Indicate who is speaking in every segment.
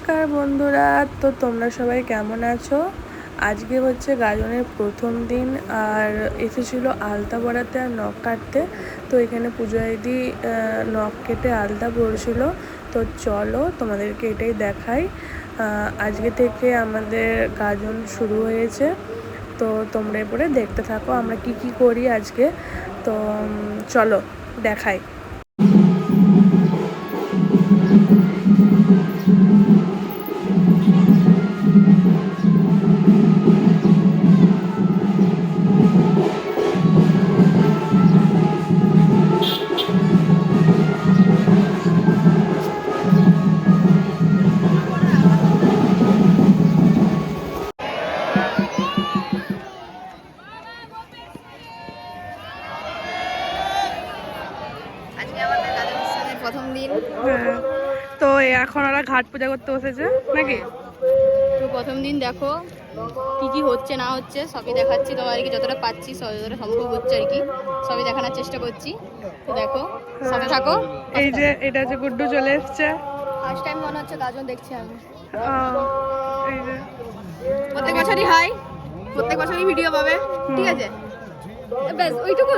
Speaker 1: নমস্কার বন্ধুরা, তো তোমরা সবাই কেমন আছো? আজকে হচ্ছে গাজনের প্রথম দিন, আর এসেছিল আলতা পরাতে আর নখ কাটতে। তো এখানে পুজো দিদি নখ কেটে আলতা পড়ছিল তো চলো তোমাদেরকে এটাই দেখাই। আজকে থেকে আমাদের গাজন শুরু হয়েছে। তো তোমরা এরপরে দেখতে থাকো আমরা কি কি করি আজকে। তো চলো দেখাই। এখন ওরা ঘাট পূজা করতে বসেছে নাকি?
Speaker 2: তো প্রথম দিন দেখো কি কি হচ্ছে না হচ্ছে সবই দেখাচ্ছি তোমাদেরকে। যতটা পাচ্ছি যতটা সম্ভব হচ্ছে আর কি। সবই দেখানোর চেষ্টা করছি। তো দেখো সাথে থাকো।
Speaker 1: এই যে এটা হচ্ছে গুড্ডু চলে এসছে।
Speaker 2: ফার্স্ট টাইম মনে হচ্ছে গাজন দেখছি আমি।
Speaker 1: এই যে।
Speaker 2: প্রত্যেক বছরই হয়। প্রত্যেক বছরই ভিডিও পাবে। ঠিক আছে? ব্যাস ওইটুকু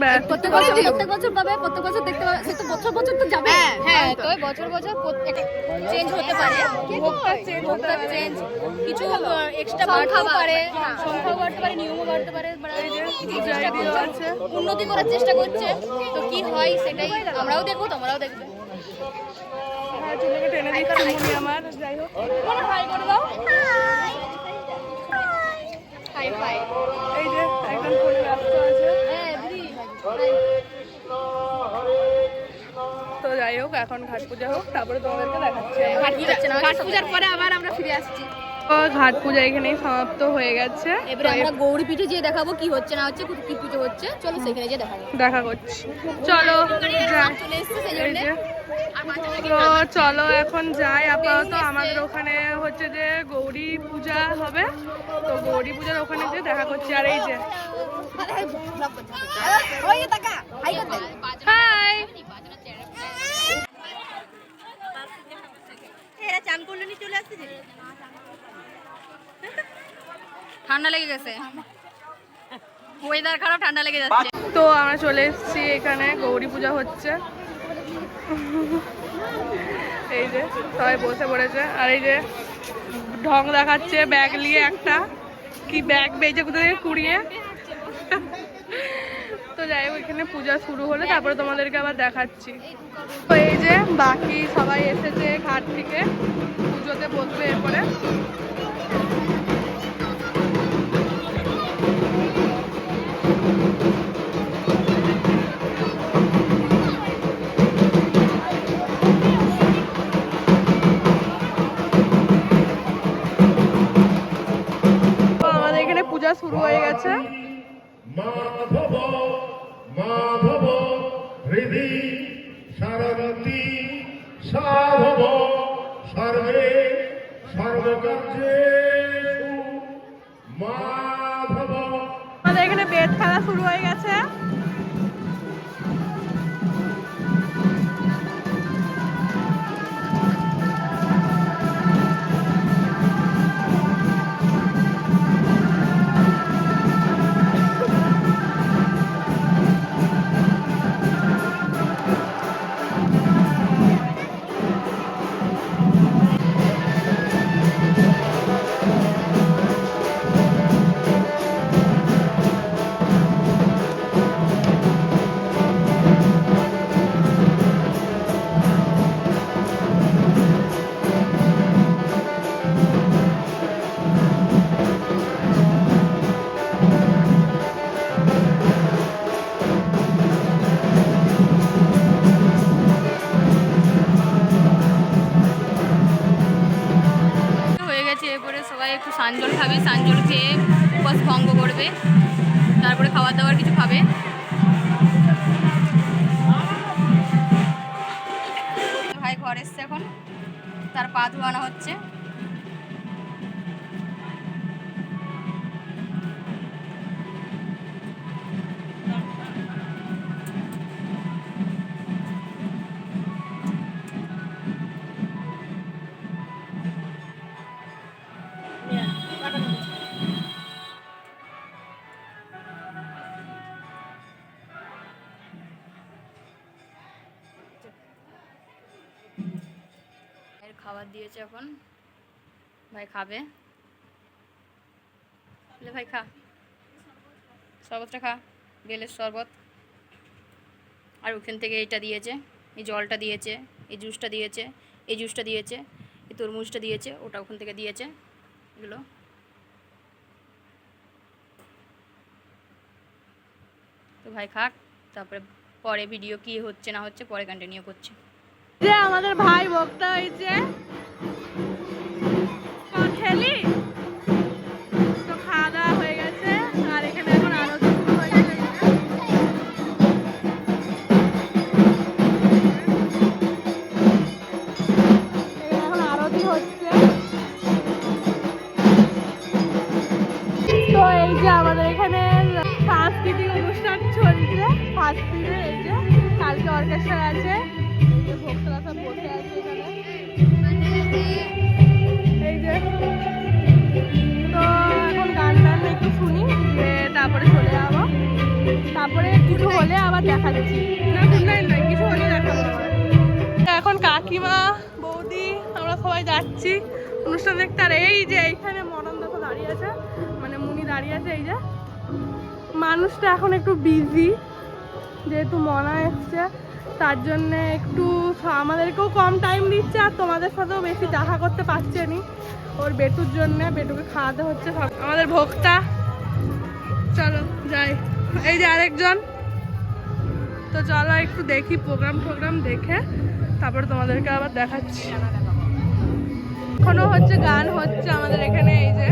Speaker 2: হ্যাঁ। প্রত্যেক বছর প্রত্যেক বছর পাবে প্রত্যেক বছর দেখতে পাবে সে তো বছর বছর তো যাবে। হ্যাঁ হ্যাঁ তো। বছর বছর চেঞ্জ হতে পারে। চেঞ্জ কিছু এক্সট্রা বাড়তে পারে সংখ্যাও বাড়তে পারে নিয়মও বাড়তে পারে মানে কিছু করছে। উন্নতি করার চেষ্টা করছে। তো কি হয় সেটাই আমরাও দেখব তোমরাও দেখবে।
Speaker 1: হ্যাঁ টেনে আমার যাই হোক। যাই হোক এখন ঘাট পূজা হোক তারপরে তোমাদেরকে দেখাচ্ছি।
Speaker 2: ঘাট পূজা ঘাট পূজার পরে আবার আমরা ফিরে আসছি।
Speaker 1: তো ঘাট পূজা এখানেই সমাপ্ত হয়ে গেছে।
Speaker 2: এবারে আমরা গৌরী পিঠে যেয়ে দেখাবো কি হচ্ছে না হচ্ছে কি পুজো হচ্ছে। চলো সেখানে যেয়ে দেখাবো
Speaker 1: দেখা করছি। চলো
Speaker 2: চলে এসছে সেই জন্য।
Speaker 1: যে।
Speaker 2: আর বাচ্চাটা
Speaker 1: তো চলো এখন যাই। আপাতত আমাদের ওখানে হচ্ছে যে গৌরী পূজা হবে। তো গৌরী পূজার ওখানে যে দেখা করছি। আর এই যে।
Speaker 2: হাই করতে
Speaker 1: হাই
Speaker 2: এরা চান করলে নি চলে আসছে ঠান্ডা লেগে গেছে। ওয়েদার খারাপ, ঠান্ডা লেগে যাচ্ছে।
Speaker 1: তো আমরা চলে এসেছি এখানে, গৌরী পূজা হচ্ছে। এই যে, সবাই বসে পড়েছে। আর এই যে, ঢং দেখাচ্ছে ব্যাগ নিয়ে একটা। কি ব্যাগ বেজে কোথায় কুড়িয়ে? যাই হোক, এখানে পূজা শুরু হলে, তারপরে তোমাদেরকে আবার দেখাচ্ছি। তো এই যে বাকি সবাই এসেছে ঘাট থেকে, পুজোতে বসবে এরপরে। তো
Speaker 2: Baby. খাবে সানজল খেয়ে উপাস ভঙ্গ করবে, তারপরে খাবার দাবার কিছু খাবে। ভাই ঘর এসছে এখন, তার পা ধোয়ানো হচ্ছে। খাবার দিয়েছে এখন। ভাই খাবে। ভাই খা। শরবতটা খা। বেলের শরবত। আর ওখান থেকে এইটা দিয়েছে। এই জলটা দিয়েছে, এই জুসটা দিয়েছে, এই জুসটা দিয়েছে, এই তরমুজটা দিয়েছে, ওটা ওখান থেকে দিয়েছে। এগুলো। তো ভাই খাক, তারপরে পরে ভিডিও কি হচ্ছে না হচ্ছে পরে কন্টিনিউ করছে।
Speaker 1: যে আমাদের ভাই ভক্তা হয়েছে। খেলি তো খাওয়া দাওয়া হয়ে গেছে, আর এখানে এখন এখানে এখন আরতি হচ্ছে? তো এই যে আমাদের এখানে সাংস্কৃতিক অনুষ্ঠান চলছে। ফার্স্ট এই যে কালকে অর্কেস্ট্রা আছে। এই সব বসে আছে এখানে এই যে তো এখন গান টান একটু শুনি যে তারপরে চলে যাব তারপরে কিছু হলে আবার শুনলেন না কিছু হলে দেখাবো এখন কাকিমা, বৌদি, আমরা সবাই যাচ্ছি। অনুষ্ঠান দেখতে। আর এই যে এইখানে মনন দেখো দাঁড়িয়ে আছে মানে মুনি দাঁড়িয়ে আছে, এই যে। মানুষটা এখন একটু বিজি যেহেতু মনা এসছে। তার জন্যে একটু আমাদেরকেও কম টাইম দিচ্ছে আর তোমাদের সাথেও বেশি দেখা করতে পারছে নি। ওর বেটুর জন্যে, বেটুকে খাওয়াতে হচ্ছে আমাদের ভোক্তা চলো, যাই। এই যে আরেকজন। তো চলো একটু দেখি প্রোগ্রাম প্রোগ্রাম দেখে, তারপরে তোমাদেরকে আবার দেখাচ্ছি। এখনও হচ্ছে গান হচ্ছে আমাদের এখানে, এই যে।